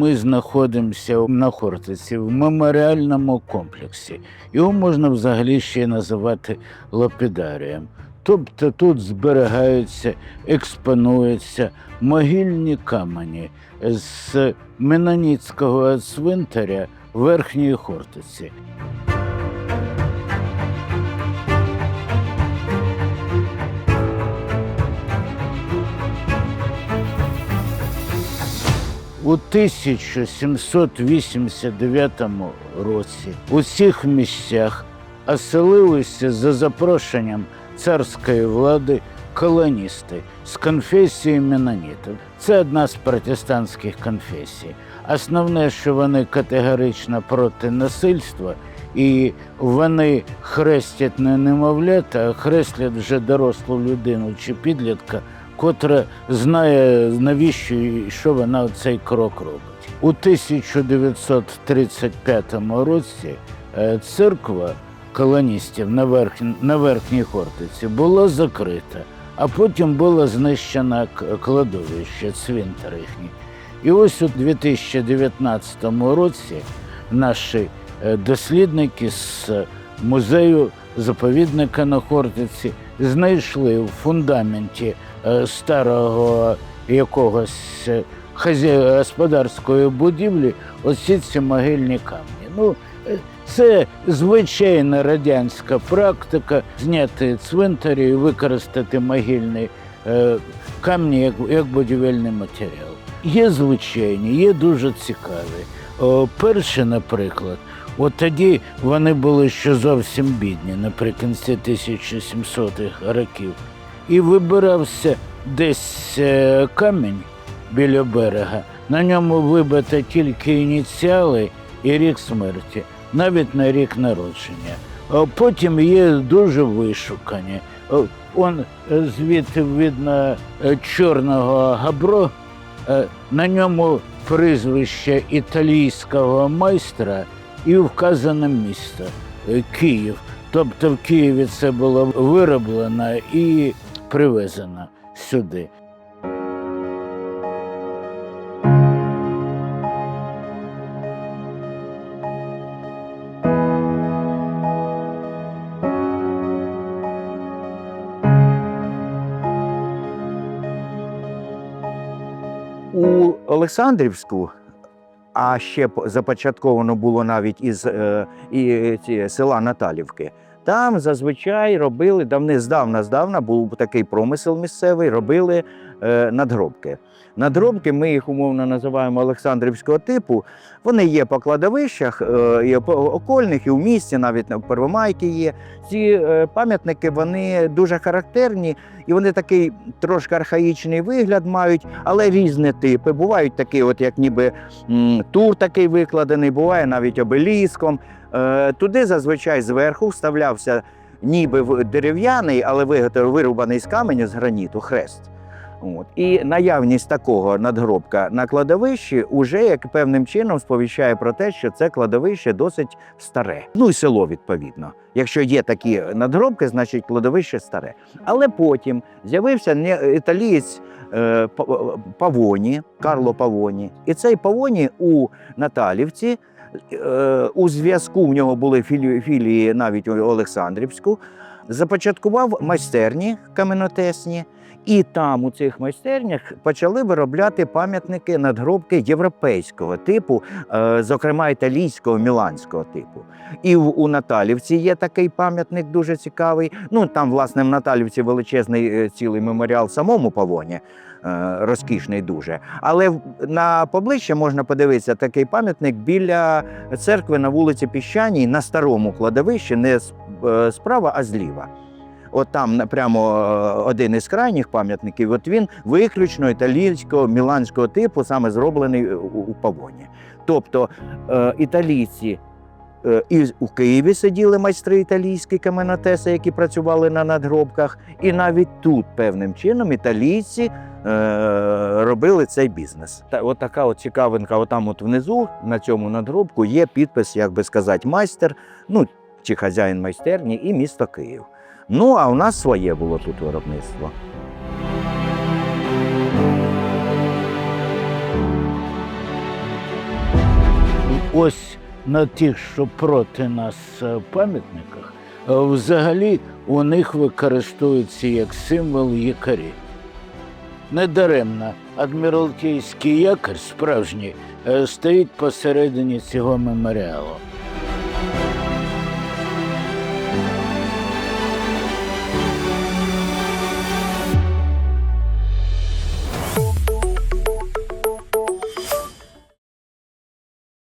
Ми знаходимося на Хортиці в меморіальному комплексі. Його можна взагалі ще називати лапідарієм. Тобто тут зберігаються, експонуються могильні камені з Меноніцького цвинтаря Верхньої Хортиці. У 1789 році у цих місцях оселилися за запрошенням царської влади колоністи з конфесії менонітів. Це одна з протестантських конфесій. Основне, що вони категорично проти насильства, і вони хрестять не немовлята, а хрестять вже дорослу людину чи підлітка, котра знає, навіщо і що вона цей крок робить. У 1935 році е, церква колоністів на, верх... на верхній Хортиці була закрита, а потім було знищено кладовище, цвинтар їхній. І ось у 2019 році наші е, дослідники з музею заповідника на Хортиці знайшли в фундаменті старого якогось е, господарської будівлі оці ці могильні камні. Ну, е, це звичайна радянська практика зняти цвинтарі і використати могильні е, камні як будівельний матеріал. Є звичайні, є дуже цікаві. Перші, наприклад, от тоді вони були ще зовсім бідні наприкінці 1700-х років. І вибирався десь е, камінь біля берега. На ньому вибито тільки ініціали і рік смерті, навіть на рік народження. Потім є дуже вишукані. Он е, звідти видно е, чорного габро, на ньому прізвище італійського майстра і вказане місто Київ. Тобто в Києві це було вироблено і привезено сюди. У Олександрівську, а ще започатковано було навіть із е, і, села Наталівки. Там зазвичай робили давни-здавна здавна був такий промисел місцевий, робили надгробки. Надгробки, ми їх умовно називаємо Олександрівського типу. Вони є по кладовищах, е, і окольних, і в місті, навіть на Первомайки є. Ці е, пам'ятники вони дуже характерні, і вони такий трошки архаїчний вигляд мають, але різні типи. Бувають такі, от як ніби тур такий викладений, буває навіть обеліском. Е, Туди зазвичай зверху вставлявся ніби дерев'яний, але вирубаний з каменю з граніту хрест. От. І наявність такого надгробка на кладовищі уже як певним чином сповіщає про те, що це кладовище досить старе. Ну і село відповідно. Якщо є такі надгробки, значить кладовище старе. Але потім з'явився італієць е, Павоні, Карло Павоні. І цей Павоні у Наталівці. е, У зв'язку в нього були філії навіть у Олександрівську, започаткував майстерні каменотесні, і там, у цих майстернях, почали виробляти пам'ятники надгробки європейського типу, е, зокрема італійського, міланського типу. І у Наталівці є такий пам'ятник дуже цікавий. Ну там, власне, в Наталівці величезний е, цілий меморіал самому Павоні. е, Розкішний дуже. Але на поближче можна подивитися такий пам'ятник біля церкви на вулиці Піщаній на старому кладовищі, не справа, а зліва. От там прямо е, один із крайніх пам'ятників, от він виключно італійського, міланського типу, саме зроблений у, Павоні. Тобто е, італійці е, і у Києві сиділи майстри італійські каменотеси, які працювали на надгробках, і навіть тут певним чином італійці робили цей бізнес. Та от така от цікавинка, отам от внизу на цьому надгробку є підпис, як би сказати, майстер, ну чи хазяїн майстерні, і місто Київ. Ну а у нас своє було тут виробництво. Ось на тих, що проти нас е, пам'ятниках, е, взагалі у них використовується як символ якарі. Недаремно адміралтейський якір справжній е, стоїть посередині цього меморіалу.